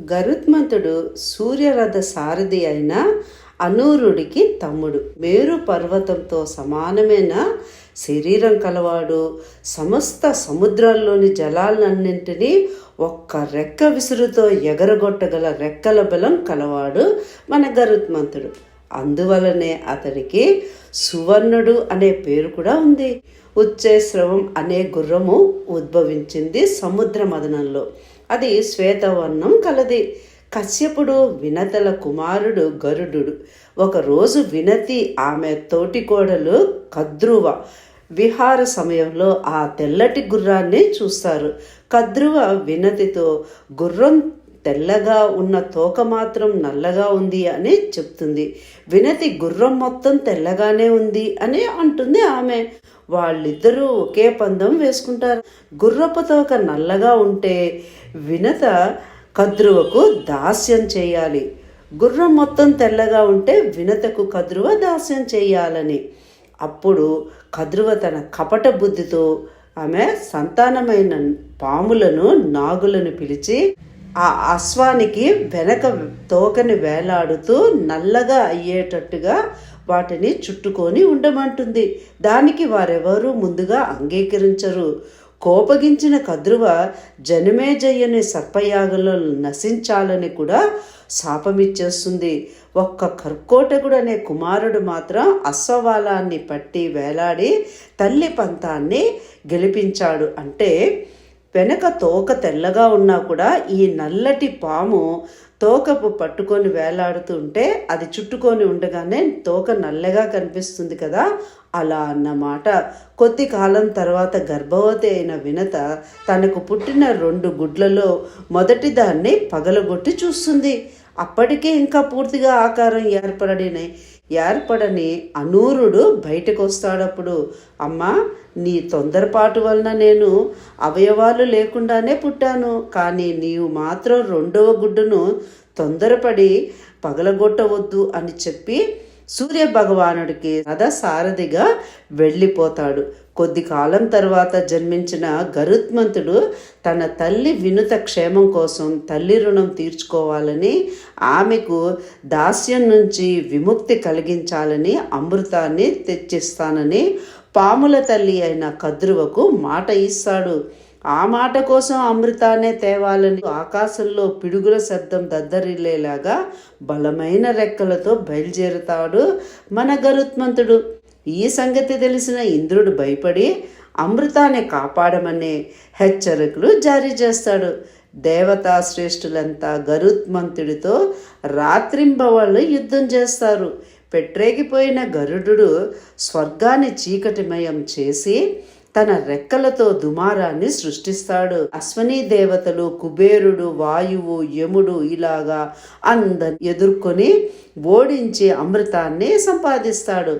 గరుత్మంతుడు సూర్యరథ సారథి అయిన అనూరుడికి తమ్ముడు. మేరు పర్వతంతో సమానమైన శరీరం కలవాడు. సమస్త సముద్రాల్లోని జలాలన్నింటినీ ఒక్క రెక్క విసురుతో ఎగరగొట్టగల రెక్కల బలం కలవాడు మన గరుత్మంతుడు. అందువలనే అతడికి సువర్ణుడు అనే పేరు కూడా ఉంది. ఉచ్చేశ్రవం అనే గుర్రము ఉద్భవించింది సముద్ర మదనంలో అది శ్వేతవర్ణం కలది. కశ్యపుడు వినతల కుమారుడు గరుడు ఒకరోజు వినతి ఆమె తోటికోడలు కద్రువ విహార సమయంలో ఆ తెల్లటి గుర్రాన్ని చూస్తారు. కద్రువ వినతితో గుర్రం తెల్లగా ఉన్న తోక మాత్రం నల్లగా ఉంది అని చెప్తుంది. వినతి గుర్రం మొత్తం తెల్లగానే ఉంది అని అంటుంది ఆమె. వాళ్ళిద్దరూ ఒకే పందం వేసుకుంటారు. గుర్రపు తోక నల్లగా ఉంటే వినత కద్రువకు దాస్యం చేయాలి. గుర్రం మొత్తం తెల్లగా ఉంటే వినతకు కద్రువ దాస్యం చేయాలని. అప్పుడు కద్రువ తన కపట బుద్ధితో ఆమె సంతానమైన పాములను నాగులను పిలిచి ఆ అశ్వానికి వెనక తోకని వేలాడుతూ నల్లగా అయ్యేటట్టుగా వాటిని చుట్టుకొని ఉండమంటుంది. దానికి వారెవరూ ముందుగా అంగీకరించరు. కోపగించిన కద్రువ జనమేజయ్యని సర్పయాగంలో నశించాలని కూడా శాపమిచ్చేస్తుంది. ఒక్క కర్కోటకుడు అనే కుమారుడు మాత్రం అశ్వవాలాన్ని పట్టి వేలాడి తల్లి పంతాన్ని గెలిపించాడు. అంటే వెనక తోక తెల్లగా ఉన్నా కూడా ఈ నల్లటి పాము తోకపు పట్టుకొని వేలాడుతుంటే అది చుట్టుకొని ఉండగానే తోక నల్లగా కనిపిస్తుంది కదా? అలా అన్నమాట. కొద్ది కాలం తర్వాత గర్భవతి అయిన వినత తనకు పుట్టిన రెండు గుడ్లలో మొదటి దాన్ని పగలగొట్టి చూస్తుంది. అప్పటికే ఇంకా పూర్తిగా ఆకారం ఏర్పడని ఏర్పడని అనూరుడు బయటకు వస్తాడప్పుడు అమ్మా నీ తొందరపాటు వలన నేను అవయవాలు లేకుండానే పుట్టాను. కానీ నీవు మాత్రం రెండవ గుడ్డును తొందరపడి పగలగొట్టవద్దు అని చెప్పి సూర్య భగవానుడికి రథ సారథిగా వెళ్ళిపోతాడు. కొద్ది కాలం తర్వాత జన్మించిన గరుత్మంతుడు తన తల్లి వినుత క్షేమం కోసం తల్లి రుణం తీర్చుకోవాలని ఆమెకు దాస్యం నుంచి విముక్తి కలిగించాలని అమృతాన్ని తెచ్చిస్తానని పాముల తల్లి అయిన కద్రువకు మాట ఇస్తాడు. ఆ మాట కోసం అమృతానే తేవాలని ఆకాశంలో పిడుగుల శబ్దం దద్దరిల్లేలాగా బలమైన రెక్కలతో బయలుదేరుతాడు మన గరుత్మంతుడు. ఈ సంగతి తెలిసిన ఇంద్రుడు భయపడి అమృతాన్ని కాపాడమనే హెచ్చరికలు జారీ చేస్తాడు. దేవతా శ్రేష్ఠులంతా గరుత్మంతుడితో రాత్రింబవళ్ళు యుద్ధం చేస్తారు. పెట్రేగిపోయిన గరుడు స్వర్గాన్ని చీకటిమయం చేసి తన రెక్కలతో దుమారాన్ని సృష్టిస్తాడు. అశ్వనీ దేవతలు కుబేరుడు వాయువు యముడు ఇలాగా అందరిని ఎదుర్కొని ఓడించి అమృతాన్ని సంపాదిస్తాడు.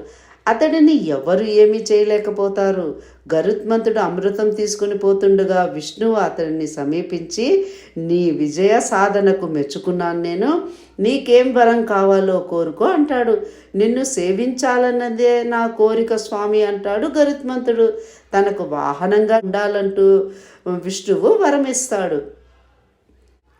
అతడిని ఎవరు ఏమీ చేయలేకపోతారు. గరుత్మంతుడు అమృతం తీసుకుని పోతుండగా విష్ణువు అతడిని సమీపించి నీ విజయ సాధనకు మెచ్చుకున్నాను నేను. నీకేం వరం కావాలో కోరుకో అంటాడు. నిన్ను సేవించాలన్నదే నా కోరిక స్వామి అంటాడు గరుత్మంతుడు. తనకు వాహనంగా ఉండాలంటూ విష్ణువు వరమిస్తాడు.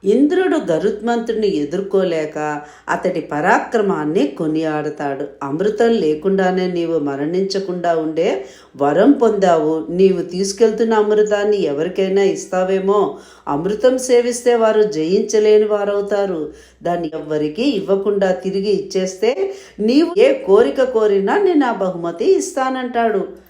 ఇంద్రుడు గరుత్మంతుడిని ఎదుర్కోలేక అతడి పరాక్రమాన్ని కొనియాడతాడు. అమృతం లేకుండానే నీవు మరణించకుండా ఉండే వరం పొందావు. నీవు తీసుకెళ్తున్న అమృతాన్ని ఎవరికైనా ఇస్తావేమో? అమృతం సేవిస్తే వారు జయించలేని వారవుతారు. దాన్ని ఎవ్వరికి ఇవ్వకుండా తిరిగి ఇచ్చేస్తే నీవు ఏ కోరిక కోరినా నేను ఆ బహుమతి ఇస్తానంటాడు.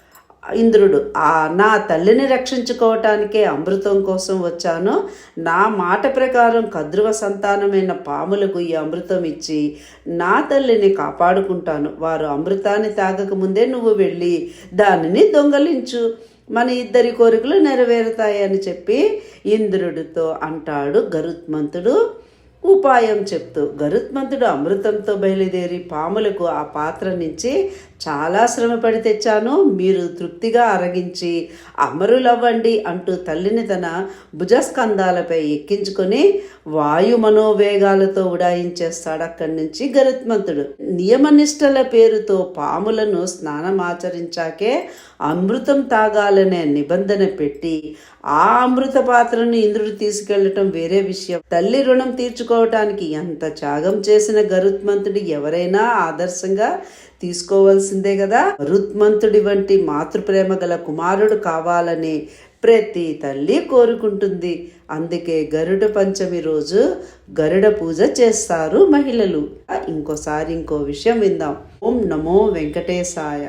ఇంద్రుడు ఆ నా తల్లిని రక్షించుకోవటానికే అమృతం కోసం వచ్చాను. నా మాట ప్రకారం కద్రువ సంతానమైన పాములకు ఈ అమృతం ఇచ్చి నా తల్లిని కాపాడుకుంటాను. వారు అమృతాన్ని తాగకముందే నువ్వు వెళ్ళి దానిని దొంగలించు. మన ఇద్దరి కోరికలు నెరవేరుతాయని చెప్పి ఇంద్రుడితో అంటాడు గరుత్మంతుడు. ఉపాయం చెప్తూ గరుత్మంతుడు అమృతంతో బయలుదేరి పాములకు ఆ పాత్ర నుంచి చాలా శ్రమపడి తెచ్చాను మీరు తృప్తిగా అరగించి అమరులవ్వండి అంటూ తల్లిని తన భుజస్కంధాలపై ఎక్కించుకొని వాయు మనోవేగాలతో ఉడాయించేస్తాడు అక్కడి నుంచి గరుత్మంతుడు. నియమనిష్టల పేరుతో పాములను స్నానమాచరించాకే అమృతం తాగాలనే నిబంధన పెట్టి ఆ అమృత పాత్రను ఇంద్రుడు తీసుకెళ్ళటం వేరే విషయం. తల్లి రుణం తీర్చుకో తీసుకోవటానికి ఎంత త్యాగం చేసిన గరుత్మంతుడి ఎవరైనా ఆదర్శంగా తీసుకోవాల్సిందే కదా? గరుత్మంతుడి వంటి మాతృప్రేమ గల కుమారుడు కావాలని ప్రతి తల్లి కోరుకుంటుంది. అందుకే గరుడ పంచమి రోజు గరుడ పూజ చేస్తారు మహిళలు. ఇంకోసారి ఇంకో విషయం విందాం. ఓం నమో వెంకటేశాయ.